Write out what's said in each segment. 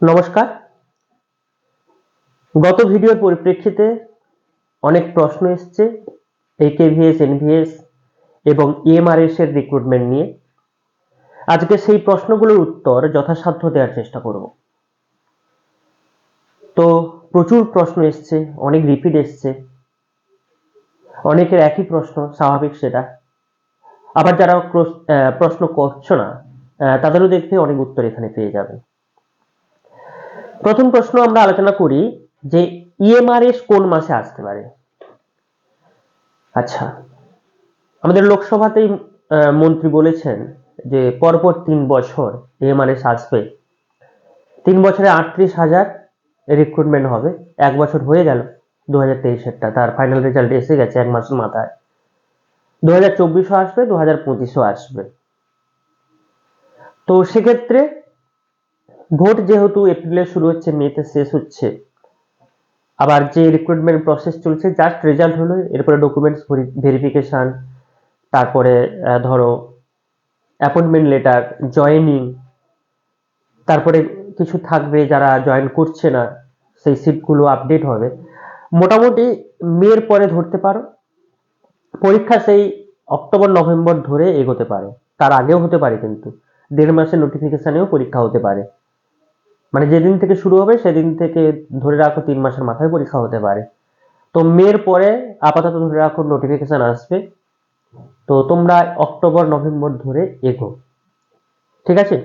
নমস্কার। গত ভিডিওর পরিপ্রেক্ষিতে অনেক প্রশ্ন এসছে এই কেভিএস এনভিএস এবং ইএমআরএস এর রিক্রুটমেন্ট নিয়ে। আজকে সেই প্রশ্নগুলোর উত্তর যথাসাধ্য দেওয়ার চেষ্টা করব। তো প্রচুর প্রশ্ন এসছে, অনেক রিপিট এসছে, অনেকের একই প্রশ্ন, স্বাভাবিক সেটা। আবার যারা প্রশ্ন করছ না তাদেরও দেখবে অনেক উত্তর এখানে পেয়ে যাবে। প্রথম প্রশ্ন আমরা আলোচনা করি যে ইএমআরএস কোন মাসে আসতে পারে? আচ্ছা আমাদের লোকসভাতেই মন্ত্রী বলেছেন যে পরপর তিন বছর ইএমআরএস আসবে। তিন বছরে আটত্রিশ হাজার রিক্রুটমেন্ট হবে। এক বছর হয়ে গেল দু হাজার তেইশেরটা, তার ফাইনাল রেজাল্ট এসে গেছে এক মাসের মাথায়। দু হাজার চব্বিশও আসবে দু হাজার পঁচিশও আসবে। তো সেক্ষেত্রে ভোট যেহেতু এপ্রিলে শুরু হচ্ছে, মেতে শেষ হচ্ছে। আবার যে রিক্রুটমেন্ট প্রসেস চলছে জাস্ট রেজাল্ট হলো, এরপরে ডকুমেন্টস ভেরিফিকেশন তারপরে ধরো অ্যাপয়েন্টমেন্ট লেটার জয়েনিং তারপরে কিছু থাকবে যারা জয়েন করছে না, সেই সিটগুলো আপডেট হবে। মোটামুটি মেয়ের পরে ধরতে পারো, পরীক্ষা সেই অক্টোবর, নভেম্বর ধরে এগোতে পারে। তার আগেও হতে পারে কিন্তু, দেড় মাসের নোটিফিকেশানেও পরীক্ষা হতে পারে। মানে যেদিন থেকে শুরু হবে, সেদিন থেকে ধরে রাখো তিন মাসের মাথায় পরীক্ষা হতে পারে। তো মের পরে আপাতত ধরে রাখো নোটিফিকেশন আসবে। তো তোমরা অক্টোবর, নভেম্বর ধরে এগো। ঠিক আছে?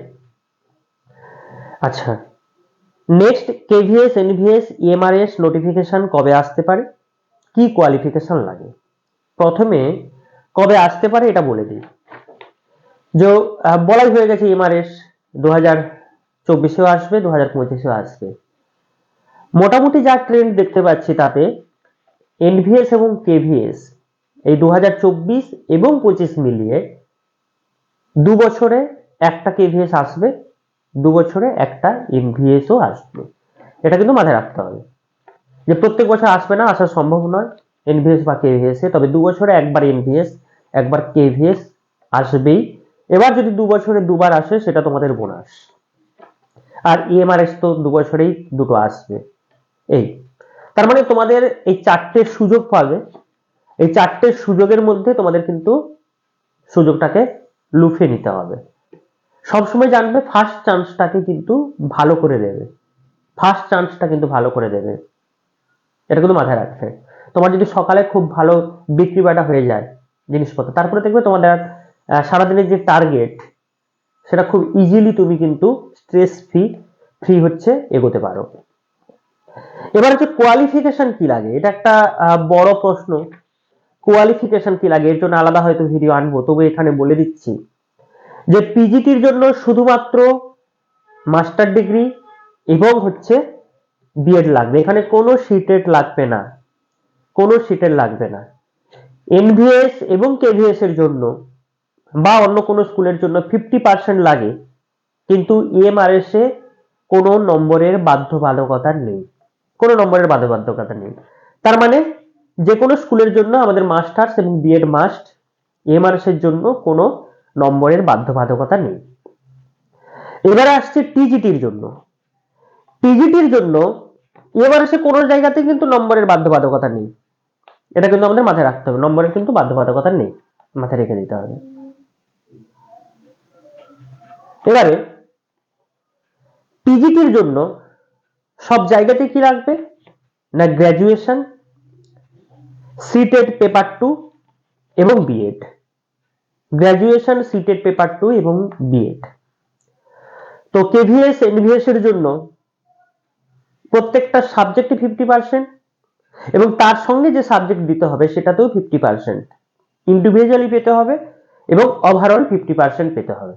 আচ্ছা। Next KVS NVS EMRS notification কবে আসতে পারে? কি কোয়ালিফিকেশন লাগে? প্রথমে কবে আসতে পারে এটা বলে দিই। যে বলাই হয়ে গেছে এমআরএস দু হাজার চব্বিশেও আসবে দু হাজার পঁচিশেও আসবে। মোটামুটি যা ট্রেন্ড দেখতে পাচ্ছি তাতে এনভিএস এবং কেভিএস এই দু হাজার চব্বিশ এবং পঁচিশ মিলিয়ে দু বছরে একটা কেভিএস আসবে, দু বছরে একটা এনভিএসও আসবে। এটা কিন্তু মাথায় রাখতে হবে। যে প্রত্যেক বছর আসবে না আসা সম্ভব নয় এনভিএস বা কেভিএস এ। তবে দু বছরে একবার এনভিএস একবার কেভিএস আসবেই। এবার যদি দু বছরে দুবার আসে, সেটা তোমাদের বোনাস। আর ইএমআরএস তো দু বছরেই দুটো আসবে। এই, তার মানে তোমাদের এই চারটে সুযোগ পাবে। এই চারটে সুযোগের মধ্যে তোমাদের কিন্তু সুযোগটাকে লুফে নিতে হবে। সবসময় জানবে ফার্স্ট চান্সটাকে কিন্তু ভালো করে দেবে। ফার্স্ট চান্সটা কিন্তু ভালো করে দেবে। এটা কিন্তু মাথায় রাখবে। তোমার যদি সকালে খুব ভালো বিক্রি বাটা হয়ে যায় জিনিসপত্র, তারপরে দেখবে তোমাদের সারাদিনের যে টার্গেট সেটা খুব ইজিলি তুমি কিন্তু স্ট্রেস ফ্রি ফ্রি হচ্ছে, এগোতে পারো। এবার হচ্ছে কোয়ালিফিকেশন কি লাগে? এটা একটা বড় প্রশ্ন। কোয়ালিফিকেশন কি লাগে? এর জন্য আলাদা হয়তো ভিডিও আনব, তবু এখানে বলে দিচ্ছি। যে পিজিটির জন্য শুধুমাত্র মাস্টার ডিগ্রি এবং হচ্ছে বিএড লাগবে। এখানে কোনো সিটেট লাগবে না। কোনো সিটের লাগবে না। এনভিএস এবং কেভিএস এর জন্য বা অন্য কোনো স্কুলের জন্য ফিফটি পার্সেন্ট লাগে, কিন্তু ইএমআরএস এ কোনো নম্বরের বাধ্যবাধকতা নেই। কোনো নম্বরের বাধ্যবাধকতা নেই। তার মানে যে কোনো স্কুলের জন্য আমাদের মাস্টার্স এবং বিএড মাস্ট ইএমআরএস এর জন্য কোনো নম্বরের বাধ্যবাধকতা নেই। এবারে আসছে টিজিটির জন্য। টিজিটির জন্য ইএমআরএস এ কোনো জায়গাতে কিন্তু নম্বরের বাধ্যবাধকতা নেই। এটা কিন্তু আমাদের মাথায় রাখতে হবে। নম্বরের কিন্তু বাধ্যবাধকতা নেই। মাথায় রেখে দিতে হবে। এবারে পিজিটির জন্য সব জায়গাতে কি লাগবে না গ্র্যাজুয়েশন সিটেড পেপার টু এবং BEd graduation CTET paper two এবং বিএড তো কেভিএস এনভিএস এর জন্য প্রত্যেকটা সাবজেক্টে ফিফটি পার্সেন্ট এবং তার সঙ্গে যে সাবজেক্ট দিতে হবে সেটাতেও ফিফটি পার্সেন্ট ইন্ডিভিজুয়ালি পেতে হবে এবং ওভারঅল ফিফটি পার্সেন্ট পেতে হবে।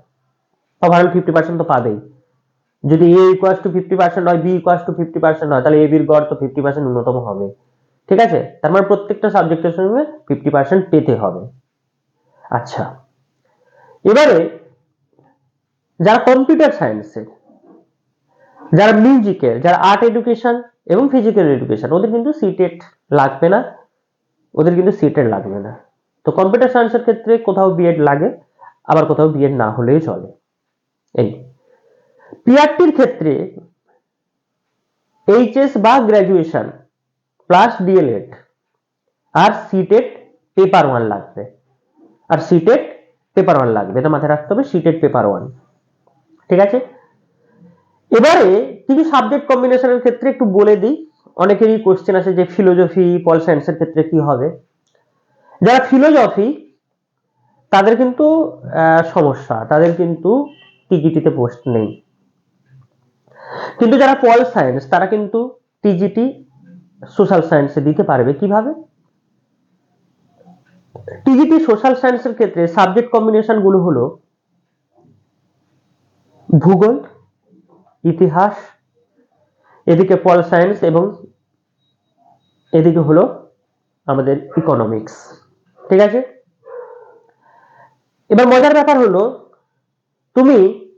ওভারঅল ফিফটি পার্সেন্ট তো পাবেই। যদি A equals to fifty percent হয় B equals to fifty percent হয়, তাহলে এ বির গড় তো ফিফটি পার্সেন্ট ন্যূনতম হবে। ঠিক আছে? তার মানে প্রত্যেকটা সাবজেক্টের সঙ্গে ফিফটি পার্সেন্ট পেতে হবে। আচ্ছা। এবারে, যারা কম্পিউটার সায়েন্সের যারা মিউজিকের যারা আর্ট এডুকেশন এবং ফিজিক্যাল এডুকেশন ওদের কিন্তু সিটেট লাগবে না। ওদের কিন্তু সিটেট লাগবে না। তো কম্পিউটার সায়েন্সের ক্ষেত্রে কোথাও বিএড লাগে, আবার কোথাও বিএড না হলেই চলে। এই। পিআরটির ক্ষেত্রে এইচএস বা graduation plus D El Ed আর সিটেট পেপার ওয়ান লাগবে। আর সিটেট পেপার ওয়ান লাগবে, এটা মাথায় রাখতে হবে সিটেট পেপার ওয়ান ঠিক আছে? এবারে কিছু সাবজেক্ট কম্বিনেশনের ক্ষেত্রে একটু বলে দিই। অনেকেরই কোশ্চেন আছে যে ফিলোজফি পল সায়েন্সের ক্ষেত্রে কি হবে? যারা ফিলোজফি তাদের কিন্তু সমস্যা, তাদের কিন্তু টিজিটিতে পোস্ট নেই। কিন্তু যারা পল সায়েন্স তারা কিন্তু টিজিটি সোশ্যাল সায়েন্সে দিতে পারবে। কীভাবে? টিজিটি সোশ্যাল সায়েন্সের ক্ষেত্রে সাবজেক্ট কম্বিনেশনগুলো হলো ভূগোল, ইতিহাস, এদিকে পল সায়েন্স এবং এদিকে হলো আমাদের ইকোনমিক্স ঠিক আছে? এবার মজার ব্যাপার হলো তুমি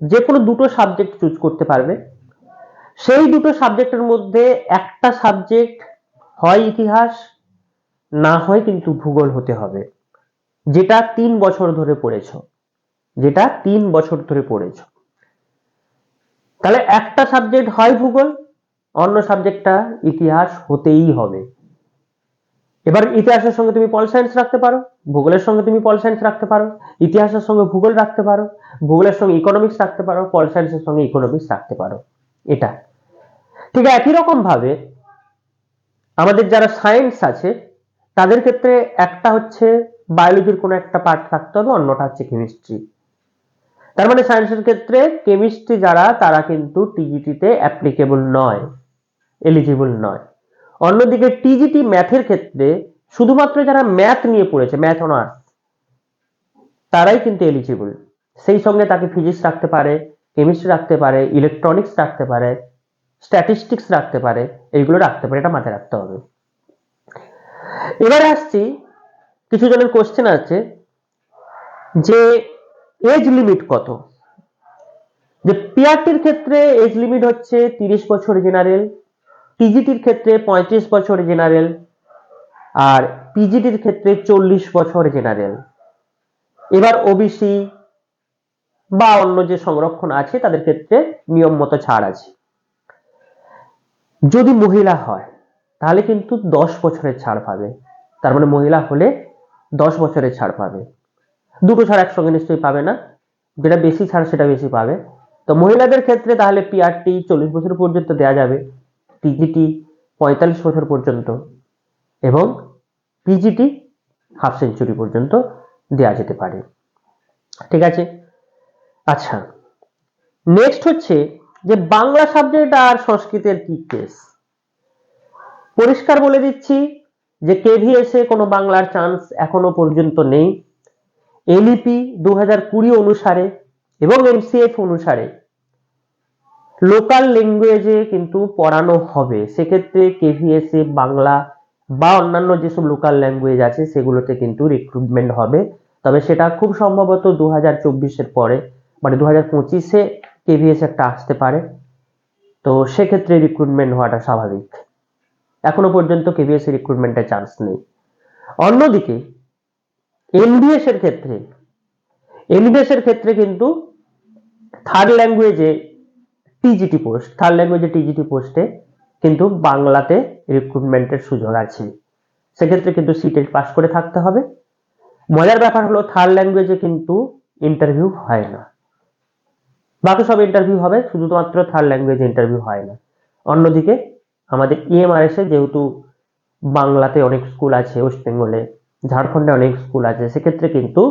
যে কোনো দুটো সাবজেক্ট চুজ করতে পারবে। সেই দুটো সাবজেক্টের মধ্যে একটা সাবজেক্ট হয় ইতিহাস, না হয় কিন্তু ভূগোল হতে হবে। যেটা তিন বছর ধরে পড়েছো। যেটা তিন বছর ধরে পড়েছো। তাহলে একটা সাবজেক্ট হয় ভূগোল, অন্য সাবজেক্টটা ইতিহাস হতেই হবে। এবার ইতিহাসের সঙ্গে তুমি পল সায়েন্স রাখতে পারো, ভূগোলের সঙ্গে তুমি পল সায়েন্স রাখতে পারো, ইতিহাসের সঙ্গে ভূগোল রাখতে পারো, ভূগোলের সঙ্গে ইকোনমিক্স রাখতে পারো, পল সায়েন্সের সঙ্গে ইকোনমিক্স রাখতে পারো। এটা। ঠিক একই রকম ভাবে আমাদের যারা সায়েন্স আছে, তাদের ক্ষেত্রে একটা হচ্ছে বায়োলজির কোনো একটা পার্ট থাকতে হবে, অন্যটা হচ্ছে কেমিস্ট্রি তার মানে সায়েন্সের ক্ষেত্রে কেমিস্ট্রি যারা, তারা কিন্তু টিজিটিতে অ্যাপ্লিকেবল নয় এলিজিবল নয়। অন্যদিকে টিজিটি ম্যাথের ক্ষেত্রে শুধুমাত্র যারা ম্যাথ নিয়ে পড়েছে, ম্যাথ অনার্স তারাই কিন্তু এলিজিবল সেই সঙ্গে তাকে ফিজিক্স রাখতে পারে, কেমিস্ট্রি রাখতে পারে ইলেকট্রনিক্স রাখতে পারে স্ট্যাটিস্টিক্স রাখতে পারে, এইগুলো রাখতে পারে, এটা মাথায় রাখতে হবে। এবারে আসছি, কিছু জনের কোশ্চেন আছে, যে এজ লিমিট কত? যে পিআরটির ক্ষেত্রে এজ লিমিট হচ্ছে তিরিশ বছর জেনারেল টিজিটির ক্ষেত্রে পঁয়ত্রিশ বছর জেনারেল আর পিজিটির ক্ষেত্রে চল্লিশ বছর জেনারেল এবার ওবিসি বা অন্য যে সংরক্ষণ আছে, তাদের ক্ষেত্রে নিয়ম মতো ছাড় আছে। যদি মহিলা হয়, তাহলে কিন্তু দশ বছরের ছাড় পাবে। তার মানে মহিলা হলে দশ বছরের ছাড় পাবে। দুটো ছাড় একসঙ্গে নিশ্চয়ই পাবে না। যেটা বেশি ছাড়, সেটা বেশি পাবে। তো মহিলাদের ক্ষেত্রে তাহলে পিআরটি চল্লিশ বছর পর্যন্ত দেওয়া যাবে। টিজিটি পঁয়তাল্লিশ বছর পর্যন্ত এবং পিজিটি হাফ সেঞ্চুরি পর্যন্ত দেওয়া যেতে পারে। ঠিক আছে? আচ্ছা নেক্সট হচ্ছে যে বাংলা সাবজেক্ট আর সংস্কৃতের কি কেস পরিষ্কার বলে দিচ্ছি যে কেভিএস কোনো বাংলার চান্স এখনও পর্যন্ত নেই। এলইপি দু হাজার কুড়ি অনুসারে এবং এমসিএফ অনুসারে লোকাল ল্যাঙ্গুয়েজে কিন্তু পড়ানো হবে। সেক্ষেত্রে কেভিএসএ বাংলা বা অন্যান্য যেসব লোকাল ল্যাঙ্গুয়েজ আছে, সেগুলোতে কিন্তু রিক্রুটমেন্ট হবে। তবে সেটা খুব সম্ভবত দু হাজার চব্বিশের পরে মানে দু হাজার পঁচিশে কেভিএস একটা আসতে পারে। তো সেক্ষেত্রে রিক্রুটমেন্ট হওয়াটা স্বাভাবিক। এখনও পর্যন্ত কেভিএস রিক্রুটমেন্টের চান্স নেই। অন্যদিকে এনবিএস এর ক্ষেত্রে এনবিএস এর ক্ষেত্রে কিন্তু থার্ড ল্যাঙ্গুয়েজে টিজিটি পোস্ট থার্ড ল্যাঙ্গুয়েজে টিজিটি পোস্টে কিন্তু বাংলাতে রিক্রুটমেন্টের সুযোগ আছে। সেক্ষেত্রে কিন্তু সিটেট পাস করে থাকতে হবে। মজার ব্যাপার হলো থার্ড ল্যাঙ্গুয়েজে কিন্তু ইন্টারভিউ হয় না। বাকি সব ইন্টারভিউ হবে, শুধুমাত্র থার্ড ল্যাঙ্গুয়েজে ইন্টারভিউ হয় না। অন্যদিকে আমাদের ইএমআরএস এ যেহেতু বাংলাতে অনেক স্কুল আছে ওয়েস্ট বেঙ্গলে ঝাড়খণ্ডে অনেক স্কুল আছে, সেক্ষেত্রে কিন্তু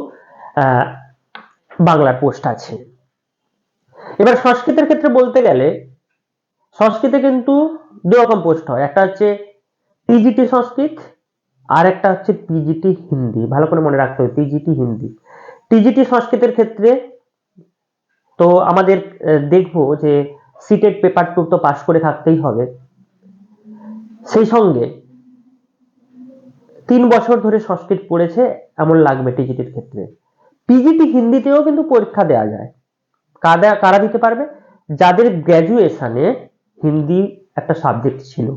বাংলার পোস্ট আছে। এবার সংস্কৃতের ক্ষেত্রে বলতে গেলে, সংস্কৃতে কিন্তু দু রকম পোস্ট হয়। একটা হচ্ছে পিজিটি সংস্কৃত, আর একটা হচ্ছে পিজিটি হিন্দি। ভালো করে মনে রাখতে হবে পিজিটি হিন্দি। টিজিটি সংস্কৃতের ক্ষেত্রে তো আমাদের দেখব যে সিটেড পেপার টু তো পাশ করে থাকতেই হবে। সেই সঙ্গে তিন বছর ধরে সংস্কৃত পড়েছে, এমন লাগবে টিজিটির ক্ষেত্রে। পিজিটি হিন্দিতেও কিন্তু পরীক্ষা দেওয়া যায়। কারা কারা দিতে পারবে? যাদের গ্র্যাজুয়েশনে হিন্দি একটা সাবজেক্ট ছিল।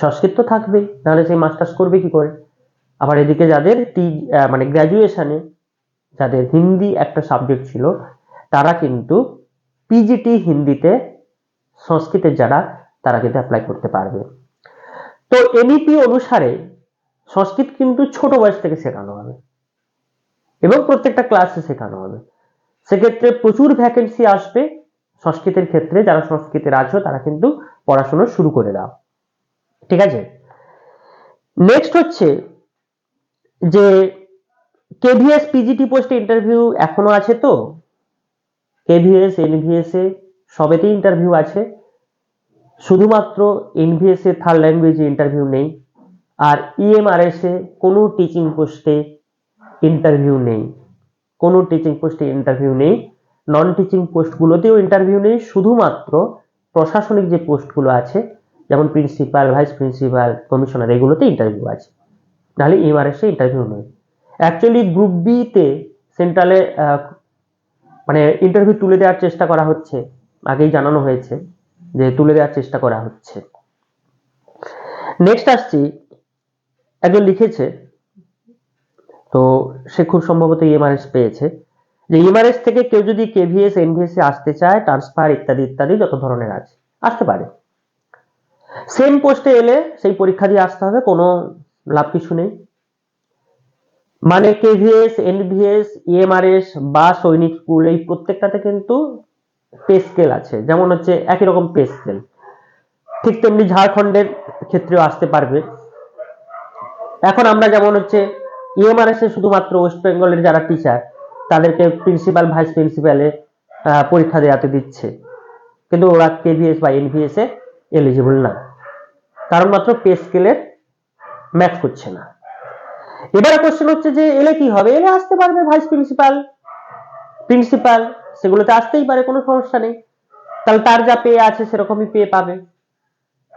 সংস্কৃত তো থাকবেই, নাহলে সেই মাস্টার্স করবে কি করে? আবার এদিকে যাদের টি মানে গ্র্যাজুয়েশনে যাদের হিন্দি একটা সাবজেক্ট ছিল, তারা কিন্তু পিজিটি হিন্দিতে সংস্কৃতের যারা, তারা কিন্তু অ্যাপ্লাই করতে পারবে। তো এনইপি অনুসারে সংস্কৃত কিন্তু ছোট বয়স থেকে শেখানো হবে। এবং প্রত্যেকটা ক্লাসে শেখানো হবে। সেক্ষেত্রে প্রচুর ভ্যাকেন্সি আসবে। সংস্কৃতের ক্ষেত্রে যারা সংস্কৃতের আছো তারা কিন্তু পড়াশোনা শুরু করে দাও। ঠিক আছে? নেক্সট হচ্ছে যে কেভিএস পিজিটি পোস্টে ইন্টারভিউ এখনও আছে তো? কেভিএস এনভিএস এ সবেতেই ইন্টারভিউ আছে। শুধুমাত্র এনভিএস এ থার্ড ল্যাঙ্গুয়েজে ইন্টারভিউ নেই। আর ইএমআরএস এ কোনো টিচিং পোস্টে ইন্টারভিউ নেই। কোনো টিচিং পোস্টে ইন্টারভিউ নেই নন টিচিং পোস্টগুলোতেও ইন্টারভিউ নেই, শুধুমাত্র প্রশাসনিক যে পোস্টগুলো আছে, যেমন প্রিন্সিপাল ভাইস প্রিন্সিপাল কমিশনার এগুলোতে ইন্টারভিউ আছে। নাহলে ইএমআরএস এ ইন্টারভিউ নেই। অ্যাকচুয়ালি গ্রুপ বিতে সেন্ট্রালে মানে ইন্টারভিউ তুলে দেওয়ার চেষ্টা করা হচ্ছে। আগেই জানানো হয়েছে যে তুলে দেওয়ার চেষ্টা করা হচ্ছে। নেক্সট আসছি, একজন লিখেছে তো সে খুব সম্ভবত ইএমআরএস পেয়েছে। যে ইএমআরএস থেকে কেউ যদি কেভিএস এনভিএস এ আসতে চায় ট্রান্সফার ইত্যাদি ইত্যাদি, যত ধরনের আছে, আসতে পারে। সেম পোস্টে এলে সেই পরীক্ষা দিয়ে আসতে হবে, কোনো লাভ কিছু নেই। মানে কেভিএস এনভিএস ইএমআরএস বা সৈনিক স্কুল এই প্রত্যেকটাতে কিন্তু পে স্কেল আছে। যেমন হচ্ছে একই রকম পে স্কেল ঠিক তেমনি ঝাড়খণ্ডের ক্ষেত্রেও আসতে পারবে। এখন আমরা যেমন হচ্ছে ইএমআরএস এ শুধুমাত্র ওয়েস্ট বেঙ্গলের যারা টিচার তাদেরকে প্রিন্সিপাল ভাইস প্রিন্সিপালে পরীক্ষা দেওয়াতে দিচ্ছে। কিন্তু ওরা কেভিএস বা এনভিএস এ এলিজিবল না। কারণ মাত্র পে স্কেলের ম্যাচ করছে না। এবারে কোশ্চেন হচ্ছে যে, এলে কি হবে? এলে আসতে পারবে ভাইস প্রিন্সিপাল প্রিন্সিপাল সেগুলোতে আসতেই পারে, কোনো সমস্যা নেই। তাহলে তার যা পে আছে, সেরকমই পে পাবে।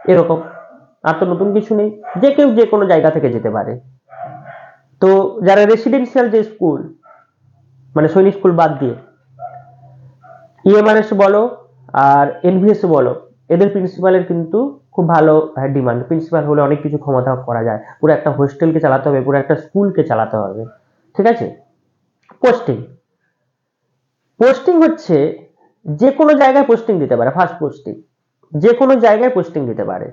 এরকম। আর তো নতুন কিছু নেই। যে কেউ যে কোনো জায়গা থেকে যেতে পারে। তো যারা রেসিডেন্সিয়াল যে স্কুল মানে সৈনিক স্কুল বাদ দিয়ে ইএমআরএস বলো আর এনভিএস বলো, এদের প্রিন্সিপালের কিন্তু খুব ভালো ডিমান্ড প্রিন্সিপাল হলে অনেক কিছু ক্ষমতা করা যায়। পুরো একটা হোস্টেলকে চালাতে হবে, পুরো একটা স্কুলকে চালাতে হবে। ঠিক আছে? পোস্টিং পোস্টিং হচ্ছে যে কোনো জায়গায় পোস্টিং দিতে পারে ফার্স্ট পোস্টিং যে কোনো জায়গায় পোস্টিং দিতে পারে।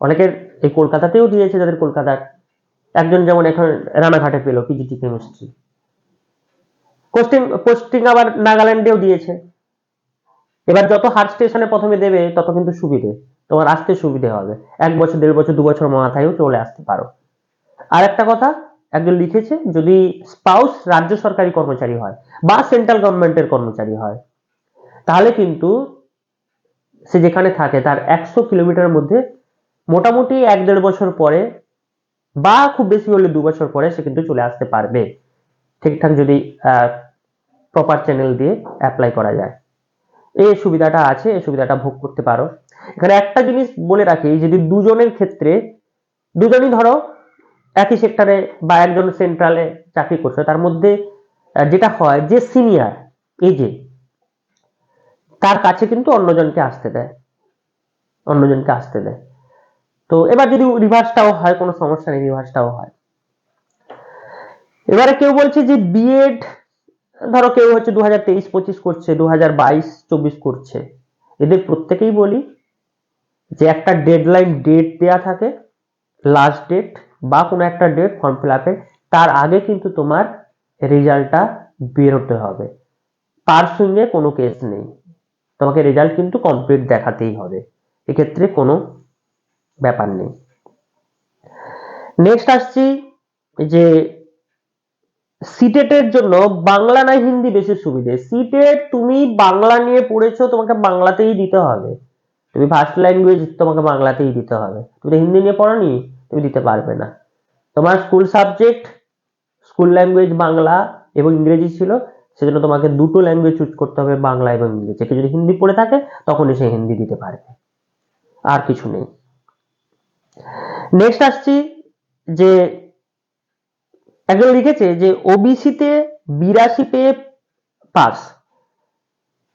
অনেকের এই কলকাতাতেও দিয়েছে যাদের কলকাতার একজন যেমন এখন রানাঘাটে পেল পিজিটি কেমিস্ট্রি পোস্টিং পোস্টিং আবার নাগাল্যান্ডেও দিয়েছে। এবার যত হার্ট স্টেশনে প্রথমে দেবে, তত কিন্তু সুবিধে। তোমার আসতে সুবিধে হবে। এক বছর, দেড় বছর, দু বছর মাথায়ও চলে আসতে পারো। আর একটা কথা, একজন লিখেছে, যদি স্পাউস রাজ্য সরকারি কর্মচারী হয় বা সেন্ট্রাল গভর্নমেন্টের কর্মচারী হয়, তাহলে কিন্তু সে যেখানে থাকে, তার একশো কিলোমিটারের মধ্যে মোটামুটি এক দেড় বছর পরে বা খুব বেশি হলে দু বছর পরে সে কিন্তু চলে আসতে পারবে। ঠিকঠাক যদি প্রপার চ্যানেল দিয়ে অ্যাপ্লাই করা যায়। এই সুবিধাটা আছে এই সুবিধাটা ভোগ করতে পারো। এখানে একটা জিনিস বলে রাখি যদি দুজনের ক্ষেত্রে, দুজনই ধরো, একই সেক্টরে বা একজন সেন্ট্রালে চাকরি করছে, তার মধ্যে যেটা হয় যে সিনিয়র যে, তার কাছে কিন্তু অন্যজনকে আসতে দেয়। অন্যজনকে আসতে দেয়। তো এবার যদি রিভার্সটাও হয়, কোনো সমস্যা নেই রিভার্সটাও হয়। এবারে কেউ বলছে যে বিএড ধরো কেউ হচ্ছে দু হাজার তেইশ, পঁচিশ করছে দু হাজার করছে। এদের প্রত্যেকেই বলি যে একটা ডেডলাইন ডেট দেয়া থাকে লাস্ট ডেট বা কোনো একটা ডেট ফর্ম ফিল আপের তার আগে কিন্তু তোমার রেজাল্টটা বেরোতে হবে। তার সঙ্গে কোনো কেস নেই। তোমাকে রেজাল্ট কিন্তু কমপ্লিট দেখাতেই হবে। এক্ষেত্রে কোনো ব্যাপার নেই। নেক্সট আসছি যে সিটেটের জন্য বাংলা না হিন্দি বেশি সুবিধে। সিটেট তুমি বাংলা নিয়ে পড়েছো, তোমাকে বাংলাতেই দিতে হবে। তুমি ফার্স্ট ল্যাঙ্গুয়েজ তোমাকে বাংলাতেই দিতে হবে। তুমি হিন্দি নিয়ে পড়োনি, তুমি দিতে পারবে না। তোমার school subject school language Bangla এবং ইংরেজি ছিল, সেজন্য তোমাকে দুটো ল্যাঙ্গুয়েজ চুজ করতে হবে, বাংলা এবং ইংরেজি। কেউ যদি হিন্দি পড়ে থাকে, তখনই সে হিন্দি দিতে পারবে। আর কিছু নেই। নেক্সট আসছি যে একজন লিখেছে যে ওবিসিতে বিরাশি পেয়ে পাস।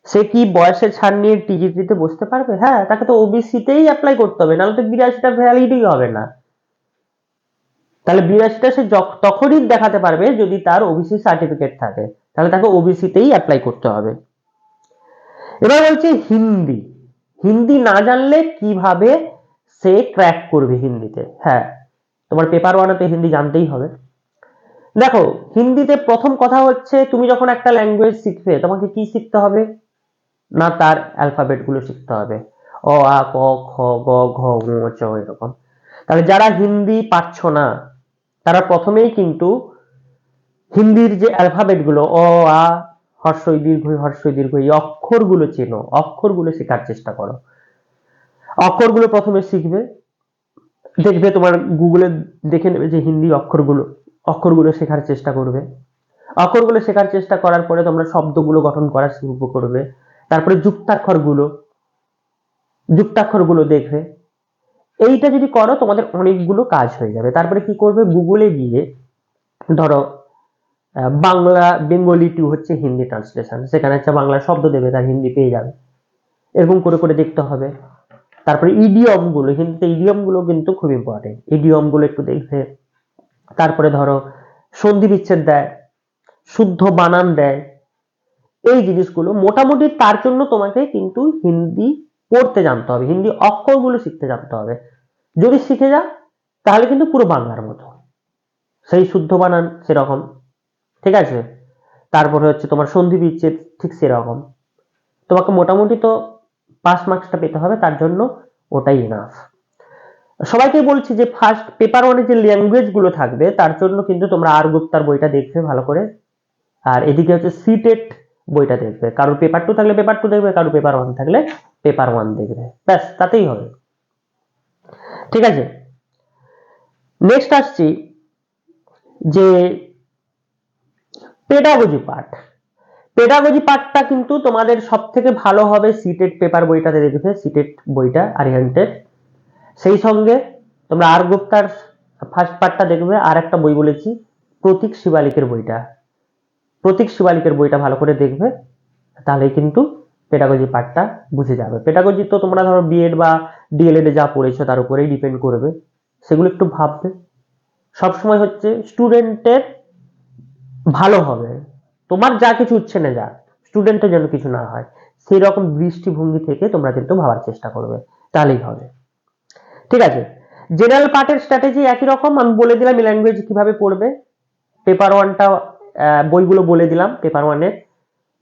সে কি বয়সের ছাড় নিয়ে টিজিটিতে বসতে পারবে? হ্যাঁ তাকে তো ওবিসিতেই অ্যাপ্লাই করতে হবে, নাহলে তো বিরাশিটা ভ্যালিডই হবে না। তাহলে বিরাশিটা সে তখনই দেখাতে পারবে যদি তার ওবিসি সার্টিফিকেট থাকে। তাহলে তাকে ওবিসিতেই অ্যাপ্লাই করতে হবে। এবার বলছি হিন্দি। হিন্দি না জানলে কীভাবে সে ক্র্যাক করবে হিন্দিতে। হ্যাঁ তোমার পেপার ওয়ানাতে হিন্দি জানতেই হবে। দেখো, হিন্দিতে প্রথম কথা হচ্ছে, তুমি যখন একটা ল্যাঙ্গুয়েজ শিখবে, তোমাকে কি শিখতে হবে? না, তার অ্যালফাবেটগুলো শিখতে হবে। অ, আ, ক, খ, গ, ঘ, ঙ, চ, এরকম। তাহলে যারা হিন্দি পাচ্ছ না, তারা প্রথমেই কিন্তু হিন্দির যে অ্যালফাবেটগুলো, অ, আ, হর্ষই দীর্ঘ হর্ষই দীর্ঘ এই অক্ষরগুলো চেনো। অক্ষরগুলো শেখার চেষ্টা করো। অক্ষরগুলো প্রথমে শিখবে, দেখবে তোমার গুগলে দেখে নেবে যে হিন্দি অক্ষরগুলো অক্ষরগুলো শেখার চেষ্টা করবে। অক্ষরগুলো শেখার চেষ্টা করার পরে তোমরা শব্দগুলো গঠন করা শুরু করবে। তারপরে যুক্তাক্ষরগুলো যুক্তাক্ষরগুলো দেখবে। এইটা যদি করো, তোমাদের অনেকগুলো কাজ হয়ে যাবে। তারপরে কি করবে? গুগলে গিয়ে ধরো বাংলা বেঙ্গলি টু হচ্ছে হিন্দি ট্রান্সলেশন। সেখানে একটা বাংলা শব্দ দেবে, তার হিন্দি পেয়ে যাবে। এরকম করে করে দেখতে হবে। তারপরে ইডিয়মগুলো হিন্দিতে ইডিয়মগুলো কিন্তু খুব ইম্পর্টেন্ট ইডিয়মগুলো একটু দেখবে। তারপরে ধরো, সন্ধি বিচ্ছেদ দেয়, শুদ্ধ বানান দেয়। এই জিনিসগুলো মোটামুটি তার জন্য তোমাকে কিন্তু হিন্দি পড়তে জানতে হবে। হিন্দি অক্ষরগুলো শিখতে জানতে হবে। যদি শিখে যা তাহলে কিন্তু পুরো বাংলার মতো। সেই শুদ্ধ বানান সেরকম। ঠিক আছে? তারপরে হচ্ছে তোমার সন্ধি বিচ্ছেদ ঠিক সেরকম। তোমাকে মোটামুটি তো পাস মার্কসটা পেতে হবে, তার জন্য ওটাই এনাফ সবাইকে বলছি যে ফার্স্ট পেপার ওয়ানে যে ল্যাঙ্গুয়েজগুলো থাকবে, তার জন্য কিন্তু তোমরা আর গুপ্তার বইটা দেখবে ভালো করে। আর এদিকে হচ্ছে সিটেট বইটা দেখবে। কারোর পেপার টু থাকলে পেপার টু দেখবে, কারোর পেপার ওয়ান থাকলে পেপার ওয়ান দেখবে। ব্যাস, তাতেই হবে। ঠিক আছে? নেক্সট আসছি যে পেডাগজি পার্ট পেডাগজি পার্টটা কিন্তু তোমাদের সব থেকে ভালো হবে সিটেড পেপার বইটাতে দেখবে সিটেড বইটা আরিহান্টের সেই সঙ্গে তোমরা আর গুপ্তার ফার্স্ট পার্টটা দেখবে, আর একটা বই বলেছি, প্রতীক শিবালিকের বইটা। প্রতীক শিবালিকের বইটা ভালো করে দেখবে তাহলে কিন্তু পেডাগজি পার্টটা বুঝে যাবে। পেডাগজি তো তোমরা ধরো বিএড বা ডিএলএড যা পড়েছো, তার উপরেই ডিপেন্ড করবে। সেগুলো একটু ভাববে। সবসময় হচ্ছে স্টুডেন্টের ভালো হবে। তোমার যা কিছু উচ্ছে না যা স্টুডেন্টের যেন কিছু না হয় সেই রকম দৃষ্টিভঙ্গি থেকে তোমরা কিন্তু ভাবার চেষ্টা করবে, তাহলেই হবে। ঠিক আছে? জেনারেল পার্টের স্ট্র্যাটেজি একই রকম, আমি বলে দিলাম ল্যাঙ্গুয়েজ কীভাবে পড়বে পেপার ওয়ানটা বইগুলো বলে দিলাম পেপার ওয়ানে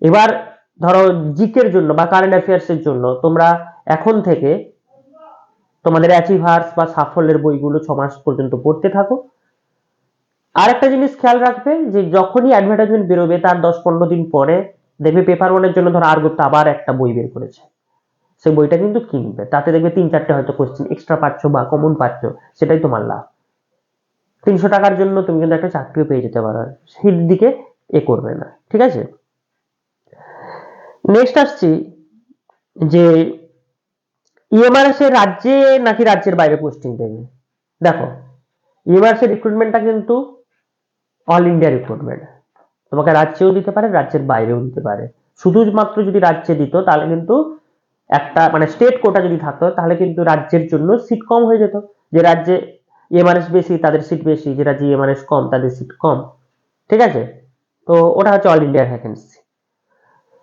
এবার ধরো জিকের জন্য বা কারেন্ট অ্যাফেয়ার্স এর জন্য তোমরা এখন থেকে তোমাদের অ্যাচিভার্স বা সাফল্যের বইগুলো ছ মাস পর্যন্ত পড়তে থাকো। আর একটা জিনিস খেয়াল রাখবে যে যখনই অ্যাডভার্টাইজমেন্ট বেরোবে তার দশ পনেরো দিন পরে দেখবে পেপার ওয়ানের জন্য ধরো আর গুপ্তা আবার একটা বই বের করেছে। সেই বইটা কিন্তু কিনবে। তাতে দেখবে তিন চারটে হয়তো কোশ্চেন এক্সট্রা পাচ্ছ বা কমন পাচ্ছ, সেটাই তোমার লাভ। তিনশো টাকার জন্য তুমি কিন্তু একটা চাকরিও পেয়ে যেতে পারো। সেই দিকে এ করবে না। ঠিক আছে? নেক্সট আসছি যে ইএমআরএস রাজ্যে নাকি রাজ্যের বাইরে পোস্টিং দেবে? দেখো ইএমআরএস এর রিক্রুটমেন্টটা কিন্তু অল ইন্ডিয়া রিক্রুটমেন্ট তোমাকে রাজ্যেও দিতে পারে, রাজ্যের বাইরেও দিতে পারে। শুধুমাত্র যদি রাজ্যে দিত, তাহলে কিন্তু একটা মানে স্টেট কোটা যদি থাকতো, তাহলে কিন্তু রাজ্যের জন্য সিট কম হয়ে যেত। যে রাজ্যে এমআরএস বেশি, তাদের সিট বেশি, যে রাজ্যে এমআরএস কম, তাদের সিট কম। ঠিক আছে? তো ওটা হচ্ছে অল ইন্ডিয়ার ভ্যাকেন্সি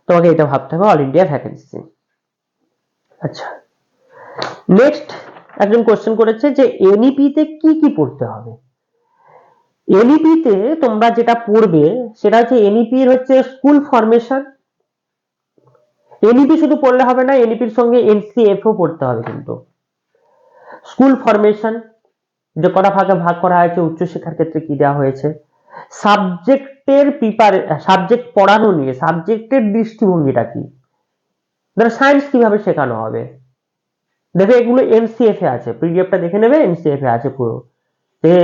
তোমাকে এটা ভাবতে হবে অল ইন্ডিয়া ভ্যাকেন্সি আচ্ছা। নেক্সট একজন কোশ্চেন করেছে যে এনইপিতে কি কি পড়তে হবে? এনইপি তে তোমরা যেটা পড়বে, সেটা হচ্ছে এনইপি এর হচ্ছে স্কুল ফরমেশন এনইপি শুধু পড়লে হবে না এনইপির সঙ্গে এনসিএফ ও পড়তে হবে কিন্তু। স্কুল ফরমেশন যে কটা ভাগে ভাগ করা হয়েছে উচ্চশিক্ষার ক্ষেত্রে কি দেওয়া হয়েছে? সাবজেক্টের প্রিপার সাবজেক্ট পড়ানো নিয়ে সাবজেক্টের দৃষ্টিভঙ্গিটা কি? ধরো সায়েন্স কীভাবে শেখানো হবে? দেখো এগুলো এনসিএফ এ আছে পিডিএফটা দেখে নেবে এনসিএফ এ আছে পুরো। যে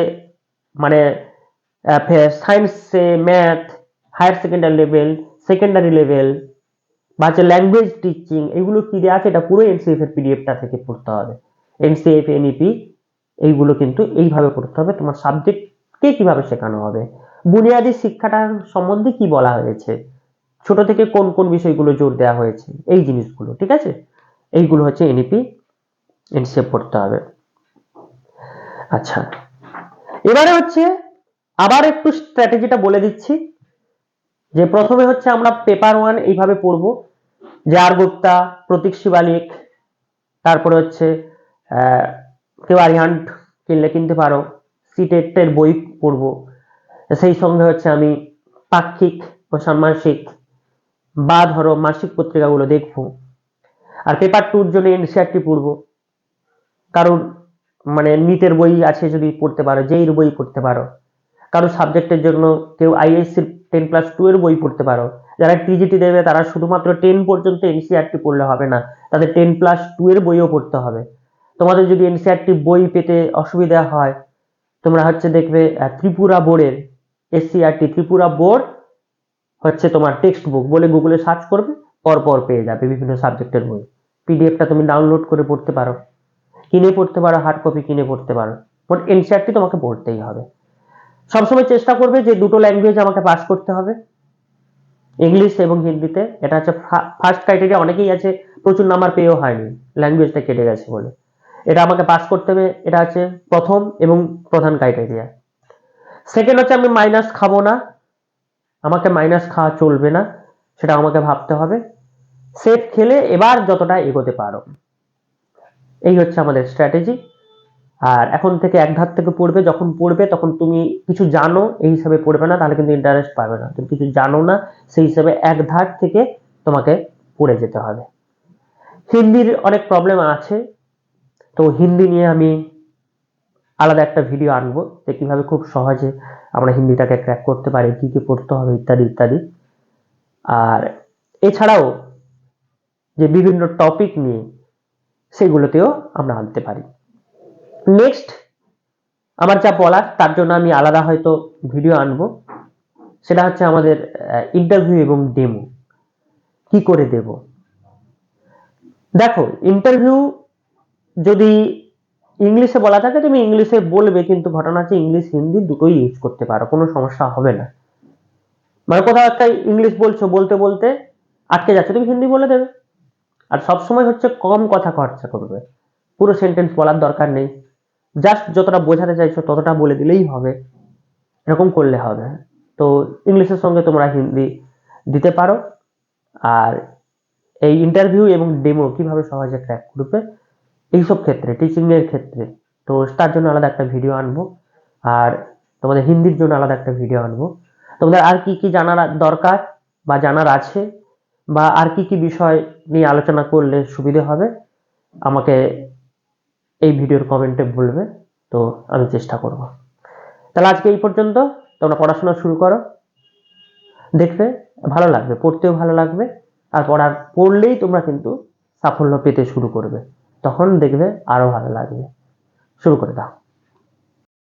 মানে সায়েন্সে math higher secondary level secondary level বা হচ্ছে ল্যাঙ্গুয়েজ টিচিং এগুলো কি দেওয়া আছে? এটা পুরো এনসিএফ এর পিডিএফটা থেকে পড়তে হবে। এনসিএফ এনইপি এইগুলো কিন্তু এইভাবে পড়তে হবে। তোমার সাবজেক্টকে কীভাবে শেখানো হবে? বুনিয়াদী শিক্ষাটা সম্বন্ধে কি বলা হয়েছে? ছোট থেকে কোন কোন বিষয়গুলো জোর দেওয়া হয়েছে? এই জিনিসগুলো, ঠিক আছে? এইগুলো হচ্ছে এনইপি এনসিএফ পড়তে হবে। আচ্ছা। এবারে হচ্ছে আবার একটু স্ট্র্যাটেজিটা বলে দিচ্ছি। যে প্রথমে হচ্ছে আমরা পেপার ওয়ান এইভাবে পড়ব। যে আর গুপ্তা প্রতীক শিবালিক, তারপরে হচ্ছে কেউ আরিহান্ট কিনলে কিনতে পারো। সিটেটের বই পড়ব। সেই সঙ্গে হচ্ছে আমি পাক্ষিক ও ষান্মাসিক বা ধরো মাসিক পত্রিকাগুলো দেখব। আর পেপার টুর জন্য এনসিআরটি পড়ব। কারণ মানে নিটের বই আছে যদি পড়তে পারো, যেই বই পড়তে পারো। কারও সাবজেক্টের জন্য কেউ আইএসসি টেন প্লাস টু এর বই পড়তে পারো। যারা টিজিটি দেবে, তারা শুধুমাত্র টেন পর্যন্ত এনসিআরটি পড়লে হবে না, তাদের টেন প্লাস টু এর বইও পড়তে হবে। তোমাদের যদি এনসিআরটি বই পেতে অসুবিধা হয়, তোমরা হচ্ছে দেখবে ত্রিপুরা বোর্ডের এসসিআরটি ত্রিপুরা বোর্ড হচ্ছে তোমার টেক্সট বুক বলে গুগলে সার্চ করবে পর পর পেয়ে যাবে বিভিন্ন সাবজেক্টের বই। পিডিএফটা তুমি ডাউনলোড করে পড়তে পারো। কিনে পড়তে পারো হার্ড কপি কিনে পড়তে পারো। বাট এনসিআরটি তোমাকে পড়তেই হবে। সবসময় চেষ্টা করবে যে দুটো ল্যাঙ্গুয়েজ আমাকে পাস করতে হবে। ইংলিশ এবং হিন্দিতে। এটা হচ্ছে ফার্স্ট ক্রাইটেরিয়া অনেকেই আছে, প্রচুর নাম্বার পেয়েও হয়নি। ল্যাঙ্গুয়েজটা কেটে গেছে বলে। এটা আমাকে পাস করতে হবে। এটা হচ্ছে প্রথম এবং প্রধান ক্রাইটেরিয়া সেকেন্ড হচ্ছে, আমি মাইনাস খাব না। আমাকে মাইনাস খাওয়া চলবে না। সেটা আমাকে ভাবতে হবে। সেফ খেলে এবার যতটা এগোতে পারো। এই হচ্ছে আমাদের স্ট্র্যাটেজি আর এখন থেকে এক ধার থেকে পড়বে, যখন পড়বে তখন তুমি কিছু জানো, এই হিসাবে পড়বে না, তাহলে কিন্তু ইন্টারেস্ট পাবে না। তুমি কিছু জানো না, সেই হিসাবে এক ধার থেকে তোমাকে পড়ে যেতে হবে। হিন্দির অনেক প্রবলেম আছে, তো হিন্দি নিয়ে আমি আলাদা একটা ভিডিও আনব, যে কীভাবে খুব সহজে আমরা হিন্দিটাকে ক্র্যাক করতে পারি, কী কী পড়তে হবে, ইত্যাদি ইত্যাদি। আর এছাড়াও যে বিভিন্ন টপিক নিয়ে, সেগুলোতেও আমরা আনতে পারি। নেক্সট আমার যা বলার, তার জন্য আমি আলাদা হয়তো ভিডিও আনব। সেটা হচ্ছে আমাদের ইন্টারভিউ এবং ডেমো কি করে দেব? দেখো ইন্টারভিউ যদি ইংলিশে বলা থাকে, তুমি ইংলিশে বলবে, কিন্তু ঘটনা হচ্ছে ইংলিশ, হিন্দি দুটোই ইউজ করতে পারো, কোনো সমস্যা হবে না। মানে কোথাও একটা ইংলিশ বলছো, বলতে বলতে আটকে যাচ্ছে, তুমি হিন্দি বলে দেবে। আর সবসময় হচ্ছে কম কথা খরচা করবে। পুরো সেন্টেন্স বলার দরকার নেই। জাস্ট যতটা বোঝাতে চাইছো, ততটা বলে দিলেই হবে। এরকম করলে হবে। তো ইংলিশের সঙ্গে তোমরা হিন্দি দিতে পারো। আর এই ইন্টারভিউ এবং ডেমো কীভাবে সহজে ক্র্যাক করবে, এইসব ক্ষেত্রে টিচিং এর ক্ষেত্রে। তো তার জন্য আলাদা একটা ভিডিও আনব। আর তোমাদের হিন্দির জন্য আলাদা একটা ভিডিও আনব। তোমাদের আর কি কি জানার দরকার বা জানার আছে, বা আর কি কি বিষয় নিয়ে আলোচনা করলে সুবিধে হবে, আমাকে এই ভিডিওর কমেন্টে বলবে, তো আমি চেষ্টা করব। তাহলে আজকে এই পর্যন্ত, তোমরা পড়াশোনা শুরু করো। দেখবে, ভালো লাগবে, পড়তেও ভালো লাগবে। আর পড়ার পড়লেই তোমরা কিন্তু সাফল্য পেতে শুরু করবে। তখন দেখবে আরও ভালো লাগবে। শুরু করে দাও।